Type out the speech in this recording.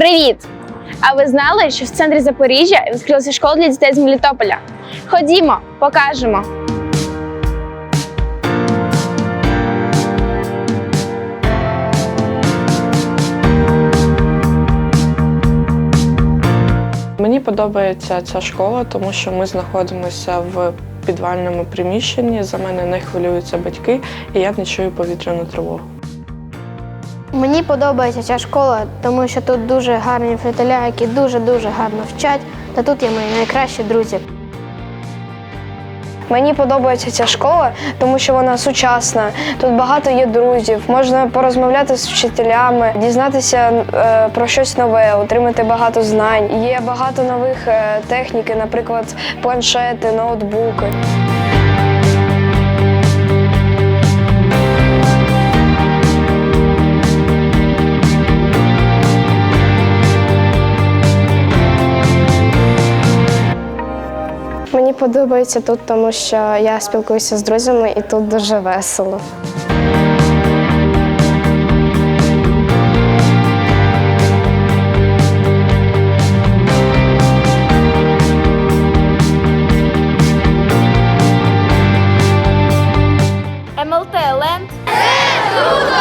Привіт! А ви знали, що в центрі Запоріжжя відкрилася школа для дітей з Мелітополя? Ходімо, покажемо. Мені подобається ця школа, тому що ми знаходимося в підвальному приміщенні. За мене не хвилюються батьки, і я не чую повітряну тривогу. Мені подобається ця школа, тому що тут дуже гарні вчителя, які дуже-дуже гарно вчать, та тут є мої найкращі друзі. Мені подобається ця школа, тому що вона сучасна. Тут багато є друзів, можна порозмовляти з вчителями, дізнатися е, про щось нове, отримати багато знань. Є багато нових е, техніки, наприклад, планшети, ноутбуки. подобається тут, тому що я спілкуюся з друзями і тут дуже весело. МЛТ Ленд. Це круто!